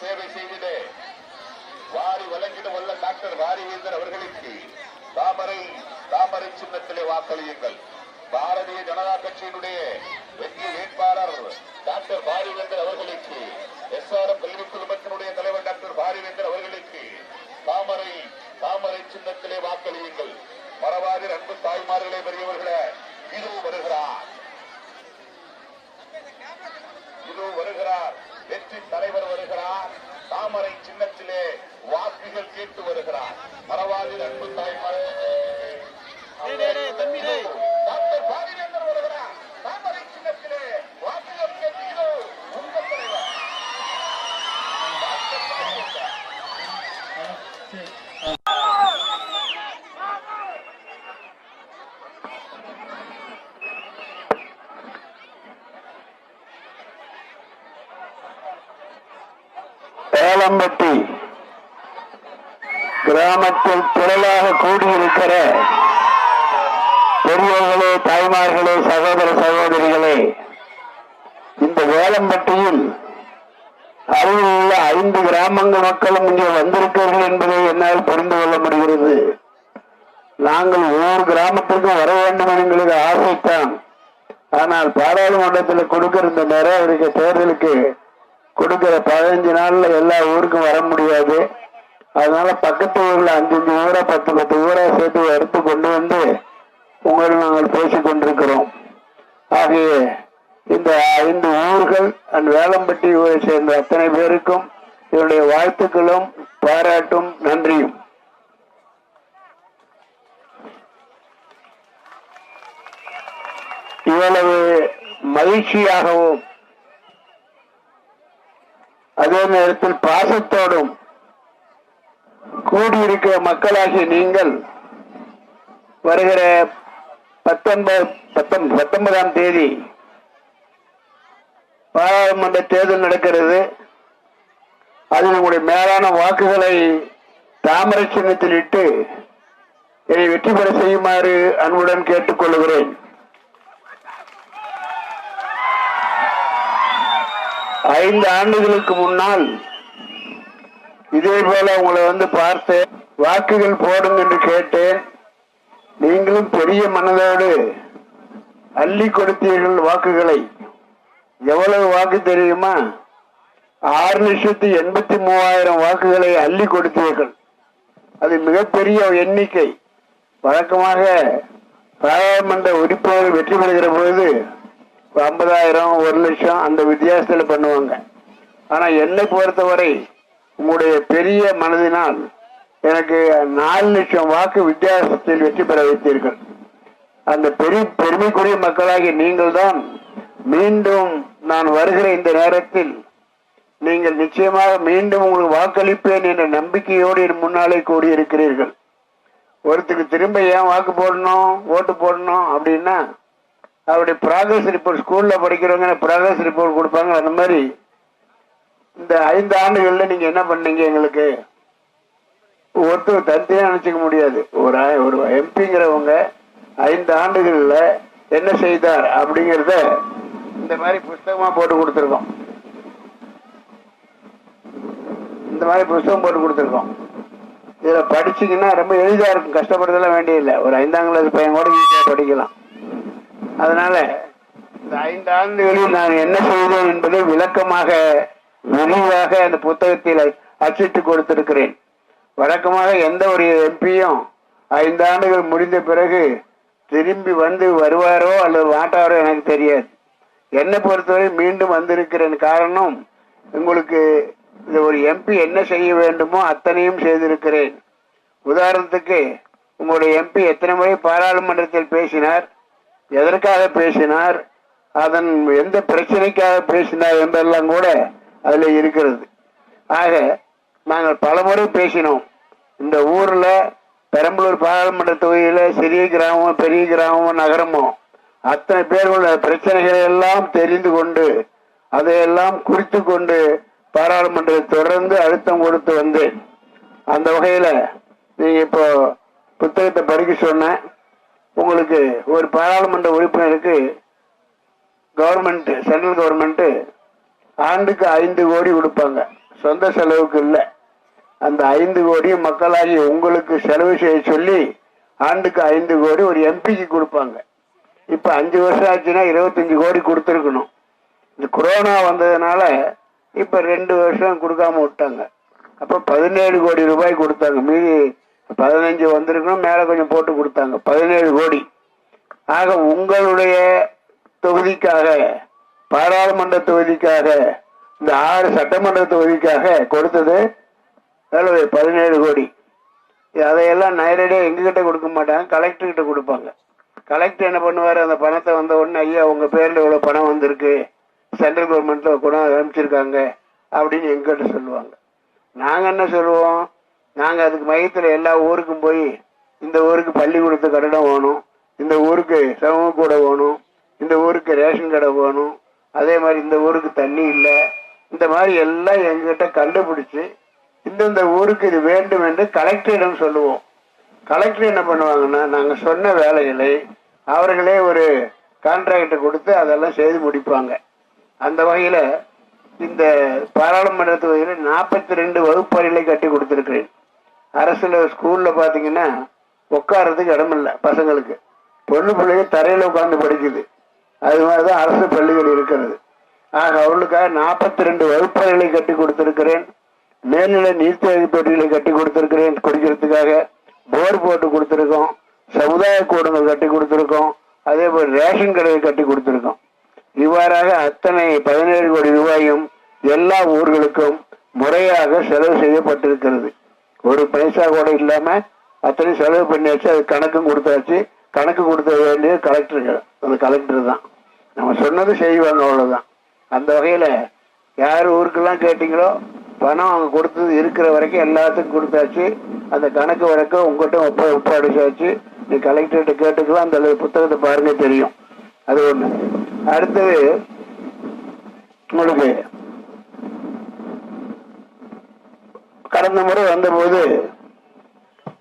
சேவை செய்திட வாரி வழங்கிட வல்ல டாக்டர் வாரிவேந்தர் அவர்களுக்கு தாமரை தாமரை சின்னத்திலே வாக்களியுங்கள். பாரதிய ஜனதா கட்சியினுடைய வெற்றி வேட்பாளர் டாக்டர் பாரிவேந்தர் அவர்களுக்கு எஸ்ஆர்எம் கல்வி குழுமத்தினுடைய தலைவர் டாக்டர் பாரிவேந்தர் அவர்களுக்கு தாமரை தாமரை சின்னத்திலே வாக்களியுங்கள். மறவாதிர் அன்பு தாய்மார்களே பெரியவர்களே இதுவும் வருகிறார். இதுவும் வருகிறார். வெற்றி தலைவர் வருகிறார். தாமரை சின்னத்திலே வாக்குகள் கேட்டு வருகிறார். மறவாதிர் அன்பு தாய்மார்களே டாக்டர் பாரிவேந்தர் வருகிறார். தாமரை சின்னத்திலே வாக்குகள் இதோ உங்கள் தலைவர். டாக்டர் பாரிவேந்தர். கிராமத்தில் திரளாக கூடியிருக்கிற பெரியவர்களே தாய்மார்களே சகோதர சகோதரிகளே இந்த வேலம்பட்டியில் அருகில் உள்ள ஐந்து கிராமங்கள் மக்களும் இங்கே வந்திருக்கிறார்கள் என்பதை என்னால் புரிந்து கொள்ள முடிகிறது. நாங்கள் ஒவ்வொரு கிராமத்திற்கும் வர வேண்டும் என்கிறது ஆசைத்தான். ஆனால் பாராளுமன்றத்தில் கொடுக்கிற இந்த நிறைவேறிக்க தேர்தலுக்கு கொடுக்கிற பதினஞ்சு நாள்ல எல்லா ஊருக்கும் வர முடியாது. அதனால பக்கத்து ஊர்ல அஞ்சஞ்சு ஊரா பத்து பத்து ஊரா சேர்த்து எடுத்து கொண்டு வந்து உங்களை நாங்கள் பேசிக் கொண்டிருக்கிறோம். ஆகிய இந்த ஐந்து ஊர்கள் அந்த வேளம்பட்டி ஊரை சேர்ந்த அத்தனை பேருக்கும் என்னுடைய வாழ்த்துக்களும் பாராட்டும் நன்றியும். இவ்வளவு மகிழ்ச்சியாகவும் அதே நேரத்தில் பாசத்தோடும் கூடியிருக்கிற மக்களாகிய நீங்கள் வருகிற பத்தொன்பது பத்தொன்பதாம் தேதி பாராளுமன்ற தேர்தல் நடக்கிறது. அது நம்முடைய மேலான வாக்குகளை தாமரை சின்னத்தில் இட்டு என்னை வெற்றி பெற செய்யுமாறு அன்புடன் கேட்டுக்கொள்கிறேன் ஐந்து ஆண்டுகளுக்கு முன்னால் இதே போல உங்களை வந்து பார்த்து வாக்குகள் போடும் என்று கேட்டேன் நீங்களும் பெரிய மனதோடு அள்ளி கொடுத்தீர்கள் வாக்குகளை. எவ்வளவு வாக்கு தெரியுமா? ஆறு லட்சத்தி எண்பத்தி மூவாயிரம் வாக்குகளை அள்ளி கொடுத்தீர்கள். அது மிகப்பெரிய எண்ணிக்கை. வழக்கமாக பாராளுமன்ற உறுப்பினர் வெற்றி பெறுகிற பொழுது ஐம்பதாயிரம் ஒரு லட்சம் அந்த வித்தியாசத்தில் பண்ணுவாங்க. ஆனால் என்னை பொறுத்தவரை உங்களுடைய பெரிய மனதினால் எனக்கு நாலு லட்சம் வாக்கு வித்தியாசத்தில் வெற்றி பெற வைத்தீர்கள். அந்த பெரிய பெருமைக்குரிய மக்களாகி நீங்கள் தான் மீண்டும் நான் வருகிற இந்த நேரத்தில் நீங்கள் நிச்சயமாக மீண்டும் உங்களுக்கு வாக்களிப்பேன் என்ற நம்பிக்கையோடு என் முன்னாலே கூடியிருக்கிறீர்கள். ஒருத்தருக்கு திரும்ப ஏன் வாக்கு போடணும் ஓட்டு போடணும் அப்படின்னா அவருடைய ப்ராக்ரஸ் ரிப்போர்ட் ஸ்கூலில் படிக்கிறவங்க ப்ராக்ரஸ் ரிப்போர்ட் கொடுப்பாங்க. அந்த மாதிரி இந்த ஐந்து ஆண்டுகள்ல நீங்க என்ன பண்ணீங்க எங்களுக்கு? ஒருத்தர் தனித்தையா நினைச்சுக்க முடியாது. ஒரு ஒரு எம்பிங்கிறவங்க ஐந்து ஆண்டுகள்ல என்ன செய்தார் அப்படிங்கறத இந்த மாதிரி புஸ்தகமா போட்டு கொடுத்துருக்கோம். இந்த மாதிரி புஸ்தகம் போட்டு கொடுத்துருக்கோம். இதுல படிச்சீங்கன்னா ரொம்ப எளிதா இருக்கும். கஷ்டப்படுறதெல்லாம் வேண்டியதில்லை. ஒரு ஐந்தாம் கிளாஸ் பையன் கூட ஈஸியா படிக்கலாம். அதனால இந்த ஐந்து ஆண்டுகளில் நான் என்ன செய்தோம் என்பதை விளக்கமாக விரிவாக அந்த புத்தகத்தில் அச்சிட்டு கொடுத்திருக்கிறேன். வழக்கமாக எந்த ஒரு எம்பியும் ஐந்து ஆண்டுகள் முடிந்த பிறகு திரும்பி வந்து வருவாரோ அல்லது மாட்டாரோ எனக்கு தெரியாது. என்னை பொறுத்தவரை மீண்டும் வந்திருக்கிறேன். காரணம் உங்களுக்கு இந்த ஒரு எம்பி என்ன செய்ய வேண்டுமோ அத்தனையும் செய்திருக்கிறேன். உதாரணத்துக்கு உங்களுடைய எம்பி எத்தனை முறை பாராளுமன்றத்தில் பேசினார் எதற்காக பேசினார் அதன் எந்த பிரச்சனைக்காக பேசினார் என்பதெல்லாம் கூட அதில் இருக்கிறது. ஆக நாங்கள் பலமுறை பேசினோம். இந்த ஊரில் பெரம்பலூர் பாராளுமன்ற தொகுதியில் சிறிய கிராமம் பெரிய கிராமம் நகரமும் அத்தனை பேர்களுடைய பிரச்சனைகளை எல்லாம் தெரிந்து கொண்டு அதையெல்லாம் குறித்து கொண்டு பாராளுமன்றத்தை தொடர்ந்து அழுத்தம் கொடுத்து வந்தேன். அந்த வகையில் நீங்கள் இப்போ புத்தகத்தை படிக்க சொன்னேன் உங்களுக்கு ஒரு பாராளுமன்ற உறுப்பினருக்கு கவர்மெண்ட்டு சென்ட்ரல் கவர்மெண்ட்டு ஆண்டுக்கு ஐந்து கோடி கொடுப்பாங்க. சொந்த செலவுக்கு இல்லை. அந்த ஐந்து கோடி மக்களாகி உங்களுக்கு செலவு செய்ய சொல்லி ஆண்டுக்கு ஐந்து கோடி ஒரு எம்பிக்கு கொடுப்பாங்க. இப்போ அஞ்சு வருஷம் ஆச்சுன்னா இருபத்தஞ்சி கோடி கொடுத்துருக்கணும். இந்த கொரோனா வந்ததுனால இப்போ ரெண்டு வருஷம் கொடுக்காம விட்டாங்க. அப்போ பதினேழு கோடி ரூபாய் கொடுத்தாங்க. மீதி பதினஞ்சு வந்திருக்கணும். மேலே கொஞ்சம் போட்டு கொடுத்தாங்க. பதினேழு கோடி. ஆக உங்களுடைய தொகுதிக்காக பாராளுமன்ற தொகுதிக்காக இந்த ஆறு சட்டமன்ற தொகுதிக்காக கொடுத்தது எவ்வளவு பதினேழு கோடி. அதையெல்லாம் நேரடியாக எங்ககிட்ட கொடுக்க மாட்டாங்க கலெக்டர் கிட்ட கொடுப்பாங்க. கலெக்டர் என்ன பண்ணுவார்? அந்த பணத்தை வந்த உடனே ஐயா உங்கள் பேரில் இவ்வளோ பணம் வந்திருக்கு. சென்ட்ரல் கவர்மெண்ட்டில் கூட அனுப்பிச்சிருக்காங்க அப்படின்னு எங்கிட்ட சொல்லுவாங்க. நாங்கள் என்ன சொல்லுவோம்? நாங்கள் அதுக்கு மையத்தில் எல்லா ஊருக்கும் போய் இந்த ஊருக்கு பள்ளிக்கூடத்து கட்டடம் வேணும் இந்த ஊருக்கு சமூக கூட வேணும் இந்த ஊருக்கு ரேஷன் கடை வேணும் அதே மாதிரி இந்த ஊருக்கு தண்ணி இல்லை. இந்த மாதிரி எல்லாம் எங்கிட்ட கண்டுபிடிச்சு இந்தந்த ஊருக்கு இது வேண்டும் என்று கலெக்டரிடம் சொல்லுவோம். கலெக்டர் என்ன பண்ணுவாங்கன்னா நாங்கள் சொன்ன வேலைகளை அவர்களே ஒரு கான்ட்ராக்டை கொடுத்து அதெல்லாம் செய்து முடிப்பாங்க. அந்த வகையில் இந்த பாராளுமன்ற தொகுதியில் நாற்பத்தி ரெண்டு வகுப்பறைகளை கட்டி கொடுத்துருக்கிறேன். அரசில் ஸ்கூலில் பார்த்தீங்கன்னா உட்கார்றதுக்கு இடமில்லை பசங்களுக்கு. பொண்ணு பிள்ளைங்க தரையில் உட்காந்து படிக்குது. அது மாதிரிதான் அரசு பள்ளிகள் இருக்கிறது. ஆக அவர்களுக்காக நாற்பத்தி ரெண்டு வகுப்பறைகளை கட்டி கொடுத்திருக்கிறேன். மேல்நிலை நீர்த்தேக்க தொட்டிகளை கட்டி கொடுத்திருக்கிறேன் குடிக்கிறதுக்காக. போர் போட்டு கொடுத்துருக்கோம். சமுதாய கூடங்கள் கட்டி கொடுத்துருக்கோம். அதே போல் ரேஷன் கடையை கட்டி கொடுத்துருக்கோம். இவ்வாறாக அத்தனை பதினேழு கோடி ரூபாயும் எல்லா ஊர்களுக்கும் முறையாக செலவு செய்யப்பட்டிருக்கிறது. ஒரு பைசா கூட இல்லாம அத்தனை செலவு பண்ணியாச்சு. அது கணக்கும் கொடுத்தாச்சு. கணக்கு கொடுத்த வேண்டிய கலெக்டர்கள் அந்த கலெக்டர் தான். நம்ம சொன்னது செய்வாங்க அவ்வளவுதான். அந்த வகையில யார் ஊருக்கெல்லாம் கேட்டீங்களோ பணம் அவங்க கொடுத்தது இருக்கிற வரைக்கும் எல்லாத்துக்கும் கொடுத்தாச்சு. அந்த கணக்கு வரைக்கும் உங்ககிட்ட ஒப்ப ஒப்படைச்சாச்சு. நீ கலெக்டர்கிட்ட கேட்டுக்கலாம் அந்த புத்தகத்தை பாருங்க தெரியும். அது ஒண்ணு. அடுத்தது உங்களுக்கு கடந்த முறை வந்தபோது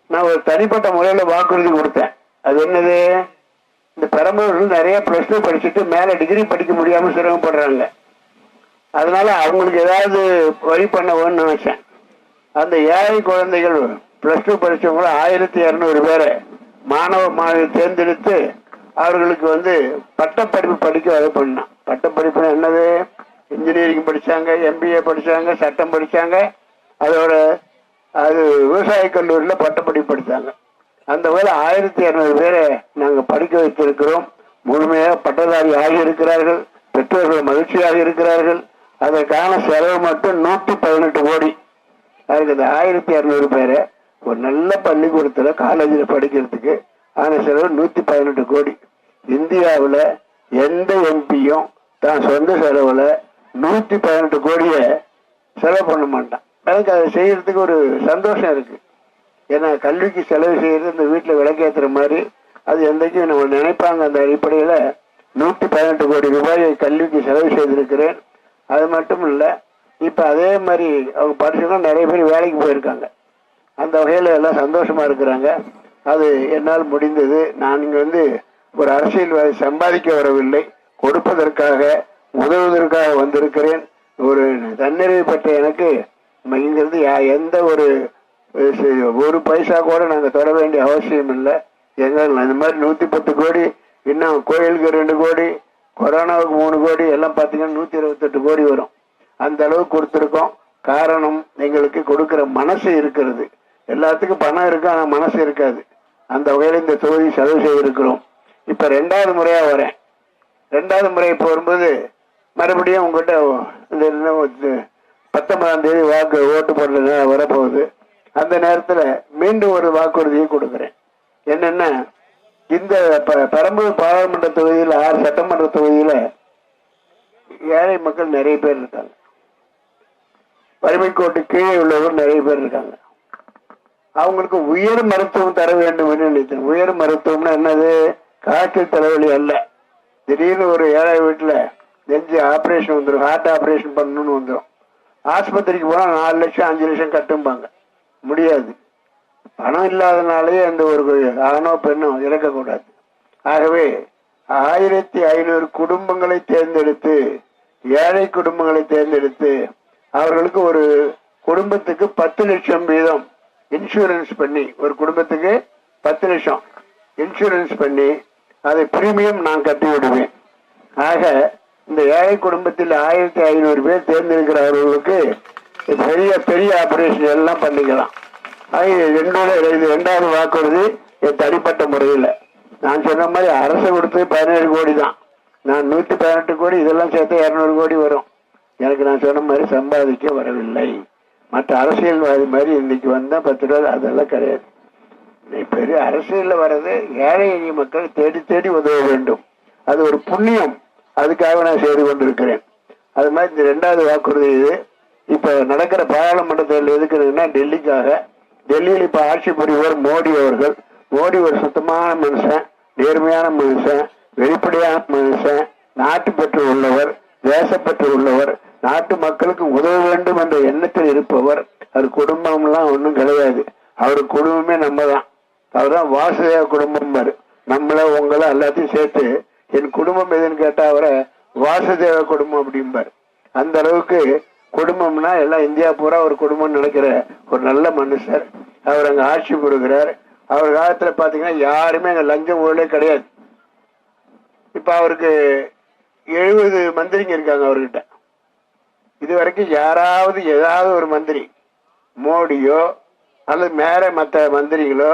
நான் ஒரு தனிப்பட்ட முறையில வாக்குறுதி கொடுத்தேன். அது என்னது? இந்த பெரம்பலூர்ல நிறைய ப்ளஸ் டூ படிச்சுட்டு மேல டிகிரி படிக்க முடியாம சிரமப்படுறாங்க. அதனால அவங்களுக்கு ஏதாவது வழி பண்ண வேணும்னு நினைச்சேன். அந்த ஏழை குழந்தைகள் ப்ளஸ் டூ படிச்சவங்கள ஆயிரத்தி இரநூறு பேரை மாணவ மாணவி தேர்ந்தெடுத்து அவர்களுக்கு வந்து பட்டப்படிப்பு படிக்க வகை பண்ணான். பட்டப்படிப்புனா என்னது? இன்ஜினியரிங் படித்தாங்க எம்பிஏ படித்தாங்க சட்டம் படிச்சாங்க. அதோட அது விவசாய கல்லூரியில் பட்டப்படிப்பு படித்தாங்க அந்த போல ஆயிரத்தி இரநூறு பேரை நாங்கள் படிக்க வைத்திருக்கிறோம். முழுமையாக பட்டதாரி ஆகி இருக்கிறார்கள் பெற்றோர்கள் மகிழ்ச்சியாக இருக்கிறார்கள். அதற்கான செலவு மட்டும் நூற்றி பதினெட்டு கோடி. அதுக்கு இந்த ஆயிரத்தி இரநூறு பேரை ஒரு நல்ல பள்ளிக்கூடத்தில் காலேஜில் படிக்கிறதுக்கு ஆன செலவு நூற்றி பதினெட்டு கோடி. இந்தியாவில் எந்த எம்பியும் தான் சொந்த செலவில் நூற்றி பதினெட்டு கோடியை செலவு பண்ண மாட்டான். எனக்கு அதை செய்கிறதுக்கு ஒரு சந்தோஷம் இருக்குது ஏன்னா கல்விக்கு செலவு செய்கிறது இந்த வீட்டில் விளக்கேற்றுற மாதிரி அது என்றைக்கும் நம்ம நினைப்பாங்க அந்த அடிப்படையில். நூற்றி பதினெட்டு கோடி ரூபாயை கல்விக்கு செலவு செய்திருக்கிறேன். அது மட்டும் இல்லை இப்போ அதே மாதிரி அவங்க படிச்சவங்க நிறைய பேர் வேலைக்கு போயிருக்காங்க. அந்த வகையில் எல்லாம் சந்தோஷமாக இருக்கிறாங்க. அது என்னால் முடிந்தது. நான் இங்கே வந்து ஒரு அரசியல்வாதி சம்பாதிக்க வரவில்லை. கொடுப்பதற்காக உதவுவதற்காக வந்திருக்கிறேன். ஒரு தன்னிறைவு பெற்ற எனக்கு இங்கிருந்து எந்த ஒரு சரி, ஒரு பைசா கூட நாங்கள் தர வேண்டிய அவசியம் இல்லை. எங்க இந்த மாதிரி நூற்றி பத்து கோடி இன்னும் கோயிலுக்கு ரெண்டு கோடி கொரோனாவுக்கு மூணு கோடி எல்லாம் பார்த்தீங்கன்னா நூற்றி இருபத்தெட்டு கோடி வரும். அந்த அளவுக்கு கொடுத்துருக்கோம். காரணம் எங்களுக்கு கொடுக்குற மனசு இருக்கிறது. எல்லாத்துக்கும் பணம் இருக்கும் ஆனால் மனசு இருக்காது. அந்த வகையில் இந்த தொகுதி செலவு செய்திருக்கிறோம். இப்போ ரெண்டாவது முறையாக வரேன். ரெண்டாவது முறை இப்போ வரும்போது மறுபடியும் உங்ககிட்ட இந்த பத்தொன்பதாம் தேதி வாக்கு ஓட்டு போடுறது வரப்போகுது. அந்த நேரத்தில் மீண்டும் ஒரு வாக்குறுதியை கொடுக்குறேன். என்னன்னா? இந்த ப- பெரம்பலூர் பாராளுமன்ற தொகுதியில் ஆறு சட்டமன்ற தொகுதியில் ஏழை மக்கள் நிறைய பேர் இருக்காங்க. வறுமை கோட்டு கீழே உள்ளவர் நிறைய பேர் இருக்காங்க. அவங்களுக்கு உயர் மருத்துவம் தர வேண்டும் என்று நினைத்தேன். உயர் மருத்துவம்னா என்னது? காய்ச்சல் தலைவலி அல்ல. திடீர்னு ஒரு ஏழை வீட்டுல நெஞ்சு ஆப்ரேஷன் வந்துடும் ஹார்ட் ஆப்ரேஷன் பண்ணணும்னு வந்துடும் ஆஸ்பத்திரிக்கு போனால் நாலு லட்சம் அஞ்சு லட்சம் கட்டும்பாங்க. முடியாது. பணம் இல்லாதனாலேயே அந்த ஒரு ஆணோ பெண்ணோ இறக்கக்கூடாது. ஆகவே ஆயிரத்தி ஐநூறு குடும்பங்களை தேர்ந்தெடுத்து ஏழை குடும்பங்களை தேர்ந்தெடுத்து அவர்களுக்கு ஒரு குடும்பத்துக்கு பத்து லட்சம் வீதம் இன்சூரன்ஸ் பண்ணி ஒரு குடும்பத்துக்கு பத்து லட்சம் இன்சூரன்ஸ் பண்ணி அதை பிரீமியம் நான் கட்டி விடுவேன் ஆக இந்த ஏழை குடும்பத்தில் ஆயிரத்தி ஐநூறு பேர் தேர்ந்தெடுக்கிறவர்களுக்கு பெரிய பெரிய ஆபரேஷன் எல்லாம் பண்ணிக்கலாம். என்னோட இது ரெண்டாவது வாக்குறுதி என் தனிப்பட்ட முறையில். நான் சொன்ன மாதிரி அரசு கொடுத்தது பதினேழு கோடி தான். நான் நூற்றி பதினெட்டு கோடி இதெல்லாம் சேர்த்து இரநூறு கோடி வரும். எனக்கு நான் சொன்ன மாதிரி சம்பாதிக்க வரவில்லை. மற்ற அரசியல்வாதி மாதிரி இன்னைக்கு வந்தால் பத்து ரூபா அதெல்லாம் கிடையாது. பெரிய அரசியலில் வர்றது ஏழை எளிய மக்கள் தேடி தேடி உதவ வேண்டும். அது ஒரு புண்ணியம். அதுக்காக நான் செய்து கொண்டிருக்கிறேன். அது மாதிரி இந்த ரெண்டாவது வாக்குறுதி இது. இப்ப நடக்கிற பாராளுமன்ற தேர்தல் எதுக்குதுன்னா டெல்லிக்காக டெல்லியில் இப்ப ஆட்சி புரிவர் மோடி அவர்கள். மோடி ஒரு சுத்தமான மனுஷன் நேர்மையான மனுஷன் வெளிப்படையான மனுஷன் நாட்டு நாட்டுப்பற்று உள்ளவர் தேசப்பற்று உள்ளவர் நாட்டு மக்களுக்கு உதவ வேண்டும் என்ற எண்ணத்தில் இருப்பவர். அவர் குடும்பம்லாம் ஒன்றும் கிடையாது. அவர் குடும்பமே நம்ம தான் அவர் தான் வாசுதேவ குடும்பம் நம்மள உங்களை எல்லாத்தையும் சேர்த்து என் குடும்பம் எதுன்னு கேட்டால் அவரை வாசுதேவ குடும்பம் அப்படிம்பார். அந்த அளவுக்கு குடும்பம்னா எல்லாம் இந்தியா பூரா ஒரு குடும்பம் நடக்கிற ஒரு நல்ல மனுஷர். அவர் அங்க ஆட்சி புரிகிறார். அவர் காலத்துல பாத்தீங்கன்னா யாருமே அங்க லஞ்சம் ஊழலே கிடையாது. இப்ப அவருக்கு எழுபது மந்திரிங்க இருக்காங்க அவர்கிட்ட. இது வரைக்கும் யாராவது ஏதாவது ஒரு மந்திரி மோடியோ அல்லது மேல மற்ற மந்திரிகளோ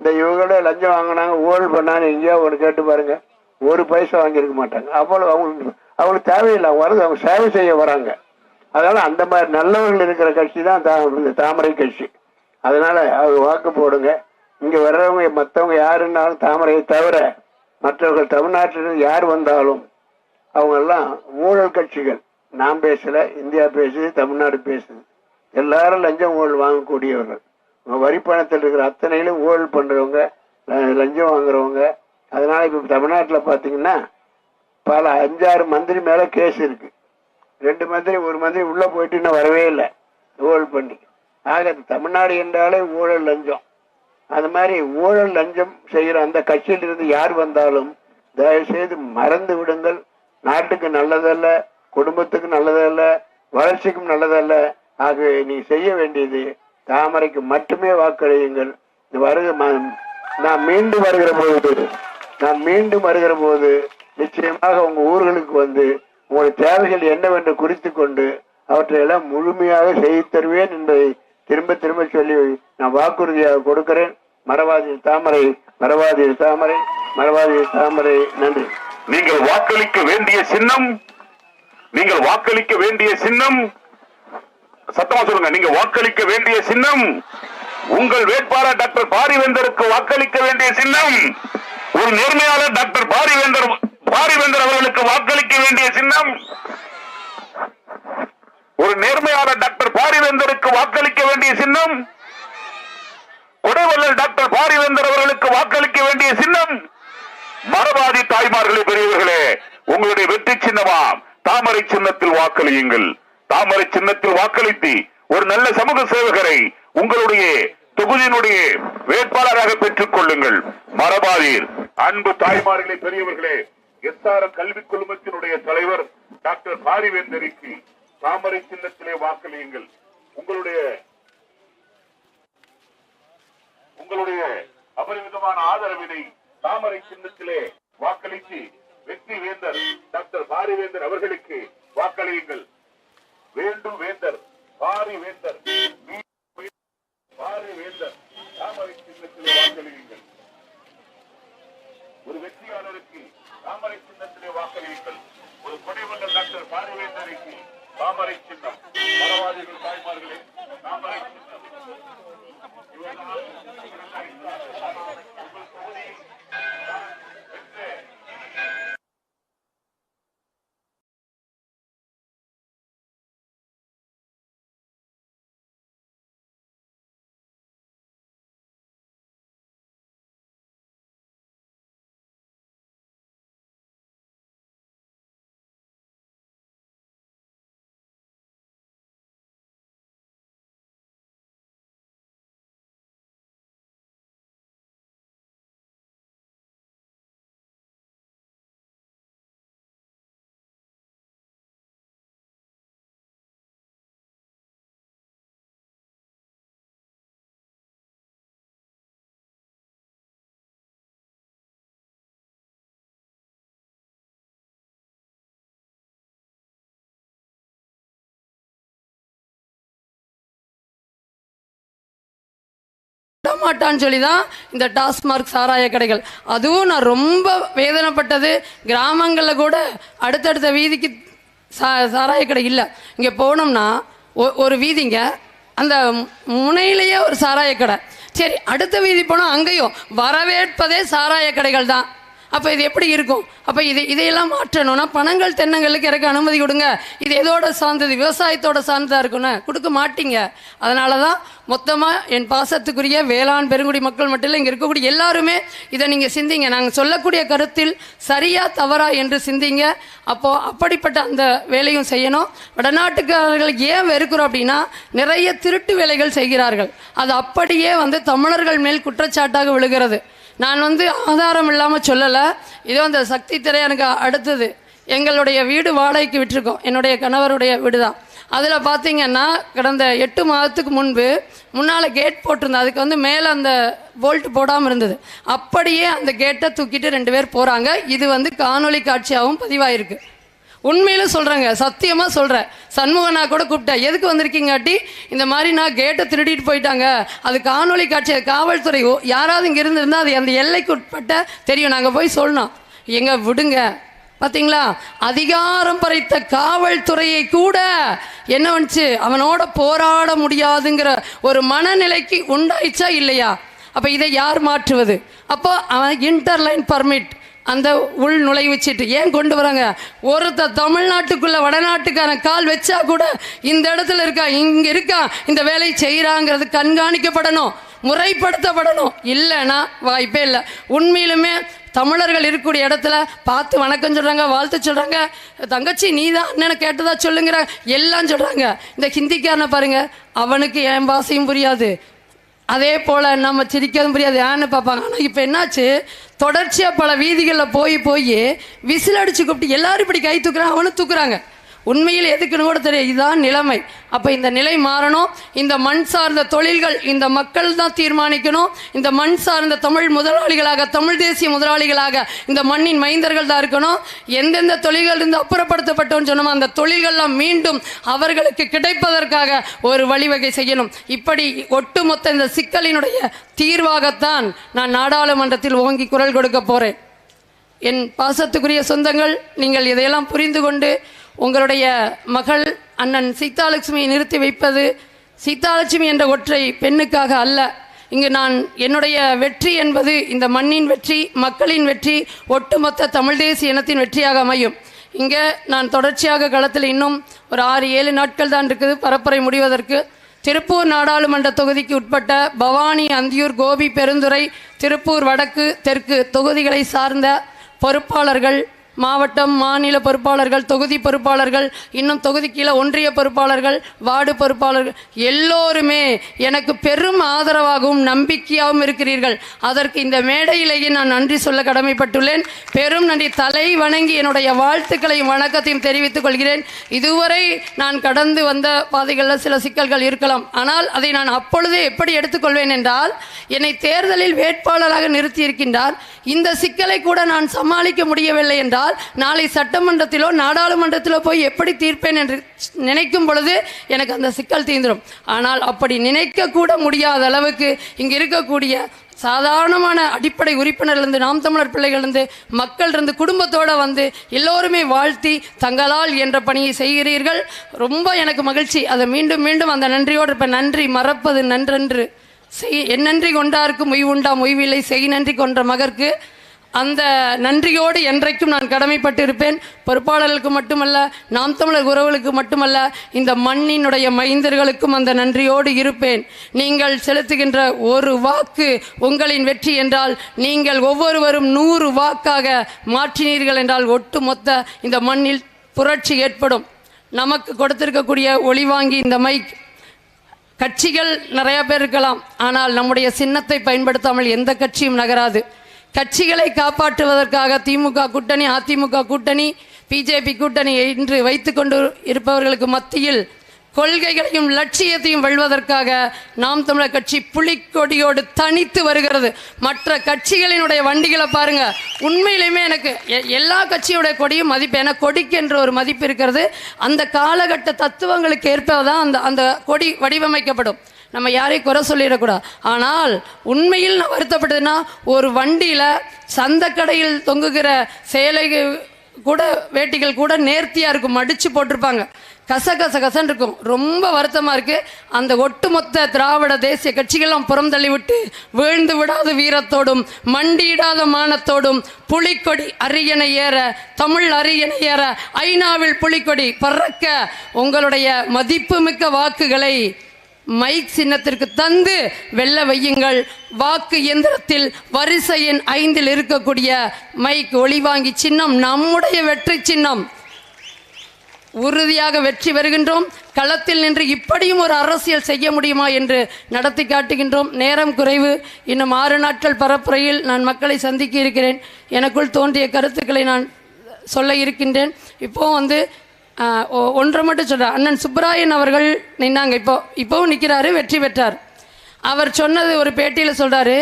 இந்த இவங்களோட லஞ்சம் வாங்கினாங்க ஊழல் பண்ணாங்க எங்கேயோ ஒன்று கேட்டு பாருங்க ஒரு பைசா வாங்கியிருக்க மாட்டாங்க. அவ்வளோ அவங்களுக்கு அவங்களுக்கு தேவையில்லை. அவங்க வரது அவங்க சேவை செய்ய வராங்க. அதனால அந்த மாதிரி நல்லவர்கள் இருக்கிற கட்சி தான் தா- இந்த தாமரை கட்சி. அதனால அவர் வாக்கு போடுங்க. இங்க வர்றவங்க மற்றவங்க யாருன்னாலும் தாமரையை தவிர மற்றவர்கள் தமிழ்நாட்டிலிருந்து யார் வந்தாலும் அவங்க எல்லாம் ஊழல் கட்சிகள். நாம் பேசல இந்தியா பேசுது தமிழ்நாடு பேசுது. எல்லாரும் லஞ்சம் ஊழல் வாங்கக்கூடியவர்கள். உங்க வரி பணத்தில் இருக்கிற அத்தனையிலும் ஊழல் பண்றவங்க லஞ்சம் வாங்குறவங்க. அதனால இப்ப தமிழ்நாட்டில் பாத்தீங்கன்னா பல அஞ்சாறு மந்திரி மேல கேஸ் இருக்கு. ரெண்டு மந்திரி ஒரு மந்திரி உள்ள போயிட்டு இன்னும் வரவே இல்லை. ஊழல் பண்ணி. ஆக தமிழ்நாடு என்றாலே ஊழல் லஞ்சம். அது மாதிரி ஊழல் லஞ்சம் செய்கிற அந்த கட்சியிலிருந்து யார் வந்தாலும் தயவுசெய்து மறந்து விடுங்கள். நாட்டுக்கு நல்லதல்ல குடும்பத்துக்கு நல்லதல்ல வளர்ச்சிக்கும் நல்லதல்ல. ஆகவே நீ செய்ய வேண்டியது தாமரைக்கு மட்டுமே வாக்களியுங்கள். இந்த வருக ம- நான் மீண்டும் வருகிற போது நான் மீண்டும் வருகிற போது நிச்சயமாக உங்க ஊர்களுக்கு வந்து உங்களுடைய தேவைகள் என்னவென்று குறித்து கொண்டு அவற்றையெல்லாம் முழுமையாக செய்து தருவேன் என்பதை திரும்ப திரும்ப சொல்லி நான் வாக்குறுதியாக கொடுக்கிறேன். மரவாதி தாமரை மரவாதி தாமரை மரவாதி தாமரை. நன்றி. நீங்கள் வாக்களிக்க வேண்டிய சின்னம் நீங்கள் வாக்களிக்க வேண்டிய சின்னம் சத்தமா சொல்லுங்க. நீங்க வாக்களிக்க வேண்டிய சின்னம் உங்கள் வேட்பாளர் டாக்டர் பாரிவேந்தருக்கு வாக்களிக்க வேண்டிய சின்னம் ஒரு நேர்மையாளர் டாக்டர் பாரிவேந்தர் பாரிவேந்தர் அவர்களுக்கு வாக்களிக்க வேண்டிய சின்னம். ஒரு நேர்மையான டாக்டர் பாரிவேந்தருக்கு வாக்களிக்க வேண்டிய சின்னம். கொடைவள்ளல் டாக்டர் பாரிவேந்தர் அவர்களுக்கு வாக்களிக்க வேண்டிய சின்னம். மரபாதி தாய்மார்களே பெரியவர்களே உங்களுடைய வெற்றி சின்னமா? தாமரை சின்னத்தில் வாக்களியுங்கள். தாமரை சின்னத்தில் வாக்களித்து ஒரு நல்ல சமூக சேவகரை உங்களுடைய தொகுதியினுடைய வேட்பாளராக பெற்றுக் கொள்ளுங்கள். மரபாதீர் அன்பு தாய்மார்களே பெரியவர்களே எஸ்ஆர் கல்விக் குழுமத்தினுடைய தலைவர் டாக்டர் பாரிவேந்தரிக்கு தாமரை சின்னத்திலே வாக்களியுங்கள். உங்களுடைய உங்களுடைய அபரிமிதமான ஆதரவினை தாமரை சின்னத்திலே வாக்களித்து வெற்றி வேந்தர் டாக்டர் பாரிவேந்தர் அவர்களுக்கு வாக்களியுங்கள். வேண்டும் வேந்தர் பாரி வேந்தர் பாரி வேந்தர் தாமரை சின்னத்திலே வாக்களியுங்கள். ஒரு வெற்றியாளருக்கு சின்னத்திலே வாக்களியுங்கள். ஒரு கொடைவந்த டாக்டர் பாரிவேந்தருக்கு தாமரை சின்னம். மரவாதிகள் தாய்மார்களே தாமரை சின்னம். விடமாட்டான்னு சொல்லி தான் இந்த டாஸ்மார்க் சாராய கடைகள். அதுவும் நான் ரொம்ப வேதனைப்பட்டது. கிராமங்களில் கூட அடுத்தடுத்த வீதிக்கு சா சாராய கடை இல்லை. இங்கே போனோம்னா ஒ- ஒரு வீதிங்க. அந்த முனையிலேயே ஒரு சாராய கடை. சரி அடுத்த வீதி போனால் அங்கேயும் வரவேற்பதே சாராய கடைகள் தான். அப்போ இது எப்படி இருக்கும்? அப்போ இதை இதையெல்லாம் மாற்றணும்னா பணங்கள் தென்னங்களுக்கு இறக்க அனுமதி கொடுங்க. இது எதோட சார்ந்தது? விவசாயத்தோட சார்ந்ததாக இருக்குன்னு கொடுக்க மாட்டீங்க. அதனால தான் மொத்தமாக என் பாசத்துக்குரிய வேளாண் பெருங்குடி மக்கள் மட்டும் இல்லை இங்கே இருக்கக்கூடிய எல்லாருமே இதை நீங்கள் சிந்திங்க. நாங்கள் சொல்லக்கூடிய கருத்தில் சரியா தவறா என்று சிந்திங்க. அப்போது அப்படிப்பட்ட அந்த வேலையும் செய்யணும். வடநாட்டுக்காரர்கள் ஏன் வெறுக்கிறோம் அப்படின்னா நிறைய திருட்டு வேலைகள் செய்கிறார்கள். அது அப்படியே வந்து தமிழர்கள் மேல் குற்றச்சாட்டாக விழுகிறது. நான் வந்து ஆதாரம் இல்லாமல் சொல்லலை. இதோ அந்த சக்தி திரை எனக்கு அடுத்தது. எங்களுடைய வீடு வாடகைக்கு விட்டிருக்கோம். என்னுடைய கணவருடைய வீடு தான் அதில் பார்த்தீங்கன்னா கடந்த எட்டு மாதத்துக்கு முன்பு முன்னால் கேட் போட்டிருந்தேன். அதுக்கு வந்து மேலே அந்த போல்ட் போடாமல் இருந்தது. அப்படியே அந்த கேட்டை தூக்கிட்டு ரெண்டு பேர் போகிறாங்க இது வந்து காணொளி காட்சியாகவும் பதிவாயிருக்கு. உண்மையில சொல்கிறேங்க சத்தியமாக சொல்கிறேன் சண்முகனா கூட கூப்பிட்டேன் எதுக்கு வந்திருக்கீங்காட்டி? இந்த மாதிரி நான் கேட்டை திருடிட்டு போயிட்டாங்க. அது காணொளி காட்சி காவல்துறை ஓ, யாராவது இங்கே இருந்திருந்தா அது அந்த எல்லைக்கு உட்பட்ட தெரியும். நாங்கள் போய் சொல்லணும். எங்க விடுங்க. பார்த்தீங்களா அதிகாரம் படைத்த காவல்துறையை கூட என்ன வந்துச்சு? அவனோட போராட முடியாதுங்கிற ஒரு மனநிலைக்கு உண்டாயிச்சா இல்லையா? அப்போ இதை யார் மாற்றுவது? அப்போ அவன் இன்டர்லைன் பர்மிட் அந்த உள் நுழைவுச்சீட்டு ஏன் கொண்டு வராங்க? ஒருத்த தமிழ்நாட்டுக்குள்ளே வடநாட்டுக்கான கால் வச்சா கூட இந்த இடத்துல இருக்கா இங்கே இருக்கா இந்த வேலையை செய்கிறாங்கிறது கண்காணிக்கப்படணும் முறைப்படுத்தப்படணும். இல்லைன்னா வாய்ப்பே இல்லை. உண்மையிலுமே தமிழர்கள் இருக்கக்கூடிய இடத்துல பார்த்து வணக்கம் சொல்கிறாங்க வாழ்த்து சொல்கிறாங்க தங்கச்சி நீ தான் அண்ணனை கேட்டதா சொல்லுங்கிற எல்லாம் சொல்கிறாங்க இந்த ஹிந்திக்காரனை பாருங்கள் அவனுக்கு என் பாசையும் புரியாது. அதே போல் நம்ம சிரிக்கவும் புரியாது. ஏன்னு பார்ப்பாங்க. ஆனால் இப்போ என்னாச்சு? தொடர்ச்சியாக பல வீதிகளில் போய் போய் விசில் அடிச்சு கூப்பிட்டு எல்லாரும் இப்படி கை தூக்குறாங்க. அவனும் தூக்குறாங்க. உண்மையில் எதுக்குன்னு கூட தெரியும் இதுதான் நிலைமை. அப்போ இந்த நிலை மாறணும். இந்த மண் சார்ந்த தொழில்கள் இந்த மக்கள் தான் தீர்மானிக்கணும். இந்த மண் சார்ந்த தமிழ் முதலாளிகளாக தமிழ் தேசிய முதலாளிகளாக இந்த மண்ணின் மைந்தர்கள் தான் இருக்கணும். எந்தெந்த தொழில்கள் இருந்து அப்புறப்படுத்தப்பட்டோம்னு சொன்னோமோ அந்த தொழில்கள்லாம் மீண்டும் அவர்களுக்கு கிடைப்பதற்காக ஒரு வழிவகை செய்யணும். இப்படி ஒட்டுமொத்த இந்த சிக்கலினுடைய தீர்வாகத்தான் நான் நாடாளுமன்றத்தில் ஓங்கி குரல் கொடுக்க போகிறேன் என் பாசத்துக்குரிய சொந்தங்கள் நீங்கள் இதையெல்லாம் புரிந்து கொண்டு உங்களுடைய மகள் அண்ணன் சீதாலட்சுமியை நிறுத்தி வைப்பது சீதாலட்சுமி என்ற ஒற்றை பெண்ணுக்காக அல்ல. இங்கு நான் என்னுடைய வெற்றி என்பது இந்த மண்ணின் வெற்றி மக்களின் வெற்றி ஒட்டுமொத்த தமிழ் தேசிய இனத்தின் வெற்றியாக அமையும். இங்கே நான் தொடர்ச்சியாக களத்தில் இன்னும் ஒரு ஆறு ஏழு நாட்கள் தான் இருக்குது பரப்புரை முடிவதற்கு. திருப்பூர் நாடாளுமன்ற தொகுதிக்கு உட்பட்ட பவானி அந்தியூர் கோபி பெருந்துறை திருப்பூர் வடக்கு தெற்கு தொகுதிகளை சார்ந்த பொறுப்பாளர்கள் மாவட்டம் மாநில பொறுப்பாளர்கள் தொகுதி பொறுப்பாளர்கள் இன்னும் தொகுதி கீழே ஒன்றிய பொறுப்பாளர்கள் வார்டு பொறுப்பாளர்கள் எல்லோருமே எனக்கு பெரும் ஆதரவாகவும் நம்பிக்கையாகவும் இருக்கிறீர்கள். அதற்கு இந்த மேடையிலேயே நான் நன்றி சொல்ல கடமைப்பட்டுள்ளேன். பெரும் நன்றி. தலை வணங்கி என்னுடைய வாழ்த்துக்களையும் வணக்கத்தையும் தெரிவித்துக் கொள்கிறேன். இதுவரை நான் கடந்து வந்த பாதைகளில் சில சிக்கல்கள் இருக்கலாம். ஆனால் அதை நான் அப்பொழுதே எப்படி எடுத்துக்கொள்வேன் என்றால் என்னை தேர்தலில் வேட்பாளராக நிறுத்தியிருக்கின்றார். இந்த சிக்கலை கூட நான் சமாளிக்க முடியவில்லை என்றால் நாளை சட்டமன்றத்திலோ நாடாளுமன்றத்திலோ போய் எப்படி தீர்ப்பேன் என்று நினைக்கும் பொழுது எனக்கு அந்த சிக்கல் தீர்ந்துடும். ஆனால் அப்படி நினைக்க கூட முடியாத அளவுக்கு இங்கே இருக்கக்கூடிய சாதாரணமான அடிப்படை உறுப்பினர்லேருந்து நாம் தமிழர் பிள்ளைகள்லேருந்து மக்கள் இருந்து குடும்பத்தோடு வந்து எல்லோருமே வாழ்த்தி தங்களால் என்ற பணியை செய்கிறீர்கள். ரொம்ப எனக்கு மகிழ்ச்சி. அதை மீண்டும் மீண்டும் அந்த நன்றியோடு இருப்பேன் நன்றி மறப்பது நன்றன்று. செய் என் நன்றி கொண்டாருக்கு மொய் உண்டா மொய்வில்லை செய் நன்றி கொன்ற மகற்கு அந்த நன்றியோடு என்றைக்கும் நான் கடமைப்பட்டு இருப்பேன் பொறுப்பாளர்களுக்கு மட்டுமல்ல நாம் தமிழர் உறவுகளுக்கு மட்டுமல்ல இந்த மண்ணினுடைய மைந்தர்களுக்கும் அந்த நன்றியோடு இருப்பேன். நீங்கள் செலுத்துகின்ற ஒரு வாக்கு உங்களின் வெற்றி என்றால் நீங்கள் ஒவ்வொருவரும் நூறு வாக்காக மாற்றினீர்கள் என்றால் ஒட்டுமொத்த இந்த மண்ணில் புரட்சி ஏற்படும். நமக்கு கொடுத்திருக்கக்கூடிய ஒளிவாங்கி இந்த மைக் கட்சிகள் நிறைய பேர் இருக்கலாம் ஆனால் நம்முடைய சின்னத்தை பயன்படுத்தாமல் எந்த கட்சியும் நகராது. கட்சிகளை காப்பாற்றுவதற்காக திமுக கூட்டணி அதிமுக கூட்டணி பிஜேபி கூட்டணி என்று வைத்துக்கொண்டு இருப்பவர்களுக்கு மத்தியில் கொள்கைகளையும் லட்சியத்தையும் வெல்வதற்காக நாம் தமிழர் கட்சி புலிக்கொடியோடு தனித்து வருகிறது. மற்ற கட்சிகளினுடைய வண்டிகளை பாருங்க. உண்மையிலுமே எனக்கு எ- எல்லா கட்சியுடைய கொடியும் மதிப்பு என கொடிக்கு என்ற ஒரு மதிப்பு இருக்கிறது. அந்த காலகட்ட தத்துவங்களுக்கு ஏற்பதான் அந்த அந்த கொடி வடிவமைக்கப்படும். நம்ம யாரையும் குறை சொல்லிடக்கூடாது. ஆனால் உண்மையில் நான் வருத்தப்பட்டதுன்னா ஒரு வண்டியில் சந்தக்கடையில் தொங்குகிற சேலை கூட வேட்டிகள் கூட நேர்த்தியாக இருக்கும் மடித்து போட்டிருப்பாங்க. கச கச கசன் இருக்கும் ரொம்ப வருத்தமாக இருக்குது அந்த ஒட்டுமொத்த திராவிட தேசிய கட்சிகள்லாம் புறம் தள்ளிவிட்டு வீழ்ந்து விடாத வீரத்தோடும் மண்டியிடாத மானத்தோடும் புலிக்கொடி அரியணை ஏற தமிழ் அரியணை ஏற ஐநாவில் புலிக்கொடி பறக்க உங்களுடைய மதிப்புமிக்க வாக்குகளை மைக் சின்னத்திற்கு தந்து வெள்ள வையுங்கள். வாக்கு எந்திரத்தில் வரிசை எண் ஐந்தில் இருக்கக்கூடிய மைக் ஒளிவாங்கி சின்னம் நம்முடைய வெற்றி சின்னம். உறுதியாக வெற்றி வருகின்றோம் களத்தில் நின்று இப்படியும் ஒரு அரசியல் செய்ய முடியுமா என்று நடத்தி காட்டுகின்றோம். நேரம் குறைவு. இன்னும் ஆறு நாட்கள் பரப்புரையில் நான் மக்களை சந்திக்க இருக்கிறேன். எனக்குள் தோன்றிய கருத்துக்களை நான் சொல்ல இருக்கின்றேன். இப்போ வந்து ஒன்றை மட்டும் சொல்கிறார் அண்ணன் சுப்பராயன் அவர்கள் நின்னாங்க. இப்போ இப்போவும் நிற்கிறாரு வெற்றி பெற்றார். அவர் சொன்னது ஒரு பேட்டியில் சொல்கிறாரு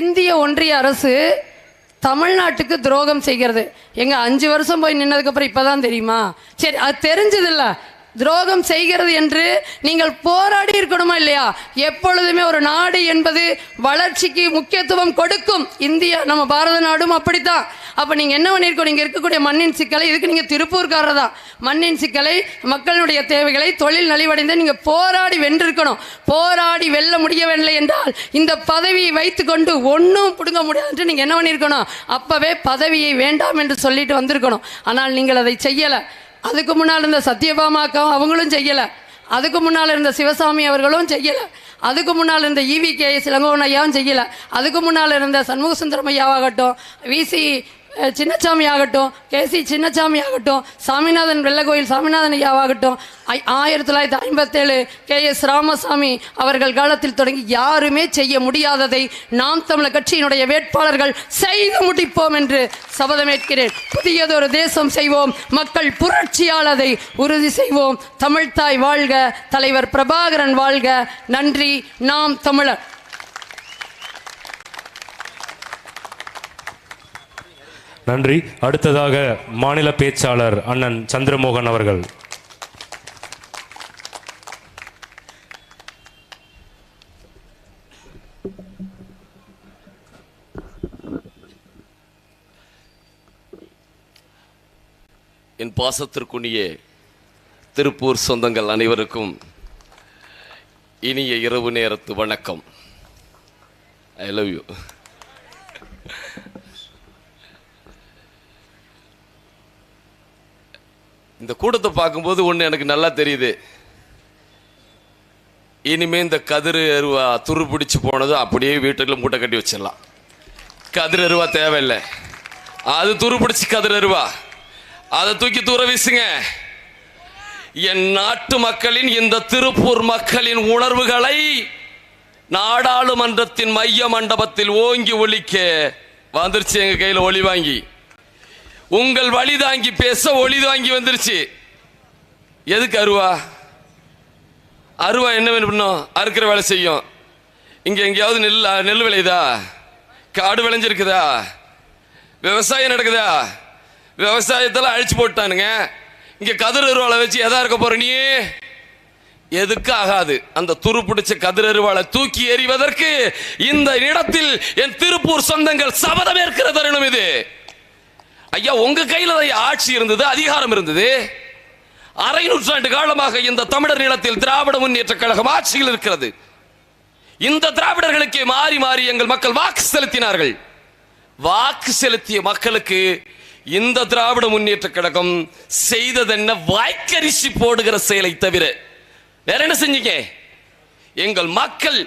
இந்திய ஒன்றிய அரசு தமிழ்நாட்டுக்கு துரோகம் செய்கிறது. எங்கள் அஞ்சு வருஷம் போய் நின்னதுக்கப்புறம் இப்பதான் தெரியுமா? சரி அது தெரிஞ்சதில்ல. துரோகம் செய்கிறது என்று நீங்கள் போராடி இருக்கணுமா இல்லையா? எப்பொழுதுமே ஒரு நாடு என்பது வளர்ச்சிக்கு முக்கியத்துவம் கொடுக்கும். இந்தியா நம்ம பாரத நாடும் அப்படித்தான். அப்ப நீங்க என்ன பண்ணிருக்கோம் நீங்க இருக்கக்கூடிய மண்ணின் சிக்கலை இதுக்கு நீங்க திருப்பூர்காரர் தான். மண்ணின் சிக்கலை மக்களுடைய தேவைகளை தொழில் நலிவடைந்து நீங்க போராடி வென்றிருக்கணும். போராடி வெல்ல முடியவில்லை என்றால் இந்த பதவியை வைத்துக்கொண்டு ஒன்றும் பிடுங்க முடியாது நீங்கள் நீங்க என்ன பண்ணிருக்கணும்? அப்பவே பதவியை வேண்டாம் என்று சொல்லிட்டு வந்திருக்கணும். ஆனால் நீங்கள் அதை செய்யலை. அதுக்கு முன்னால் இருந்த சத்யபாமா அக்காவும் அவங்களும் செய்யலை. அதுக்கு முன்னால் இருந்த சிவசாமி அவர்களும் செய்யலை. அதுக்கு முன்னால் இருந்த இவி கே இளங்கோவன் ஐயாவும் செய்யலை. அதுக்கு முன்னால் இருந்த சண்முக சுந்தரம் ஐயாவாகட்டும் விசி சின்னசாமி ஆகட்டும் கேசி சின்னசாமி ஆகட்டும் சாமிநாதன் வெள்ளக்கோயில் சாமிநாதன் ஐயாவாகட்டும் ஐ- ஆயிரத்தி தொள்ளாயிரத்தி ஐம்பத்தேழு கே எஸ் ராமசாமி அவர்கள் காலத்தில் தொடங்கி யாருமே செய்ய முடியாததை நாம் தமிழர் கட்சியினுடைய வேட்பாளர்கள் செய்து முடிப்போம் என்று சபதமேற்கிறேன். புதியதொரு தேசம் செய்வோம் மக்கள் புரட்சியாளதை உறுதி செய்வோம். தமிழ்தாய் வாழ்க தலைவர் பிரபாகரன் வாழ்க. நன்றி நாம் தமிழர். நன்றி. அடுத்ததாக மாநில பேச்சாளர் அண்ணன் சந்திரமோகன் அவர்கள். என் பாசத்திற்குரிய திருப்பூர் சொந்தங்கள் அனைவருக்கும் இனிய இரவு நேரத்து வணக்கம். ஐ லவ் யூ இந்த கூட்டத்தை பார்க்கும்போது ஒன்று எனக்கு நல்லா தெரியுது. இனிமே இந்த கதிர் அருவா துரு பிடிச்சி போனது அப்படியே வீட்டுக்குள்ள மூட்டை கட்டி வச்சிடலாம். கதிர் அருவா தேவையில்லை. அது துரு பிடிச்சி கதிர் அருவா. அதை தூக்கி தூர வீசுங்க. என் நாட்டு மக்களின் இந்த திருப்பூர் மக்களின் உணர்வுகளை நாடாளுமன்றத்தின் மைய மண்டபத்தில் ஓங்கி ஒழிக்க. வந்துருச்சு எங்க கையில் ஒளி வாங்கி. உங்கள் வழி தாங்கி பேச ஒளி தாங்கி வந்துருச்சு. எதுக்கு அருவா? அருவா என்ன பண்ணும் அறுக்கிற வேலை செய்யும். இங்கே எங்கேயாவது நெல் நெல் விளையுதா? காடு விளைஞ்சிருக்குதா? விவசாயம் நடக்குதா? விவசாயத்தில் அழிச்சு போட்டானுங்க. இங்கே கதிர் அருவாளை வச்சு எதா இருக்க போற நீ? எதுக்கு ஆகாது. அந்த துரு பிடிச்ச கதிர் அருவாளை தூக்கி எறிவதற்கு இந்த இடத்தில் என் திருப்பூர் சொந்தங்கள் சபதம் ஏற்கிற தருணம் இது. ஐயா உங்க கையில் ஆட்சி இருந்தது அதிகாரம் இருந்தது. அரை நூற்றாண்டு காலமாக இந்த தமிழர் நிலத்தில் திராவிட முன்னேற்ற கழகம் ஆட்சியில் இருக்கிறது. இந்த திராவிடர்களுக்கே மாறி மாறி எங்கள் மக்கள் வாக்கு செலுத்தினார்கள். வாக்கு செலுத்திய மக்களுக்கு இந்த திராவிட முன்னேற்ற கழகம் செய்ததென்ன வாய்க்கரிசி போடுகிற செயலை தவிர வேற என்ன செஞ்சீங்க? எங்கள் மக்கள்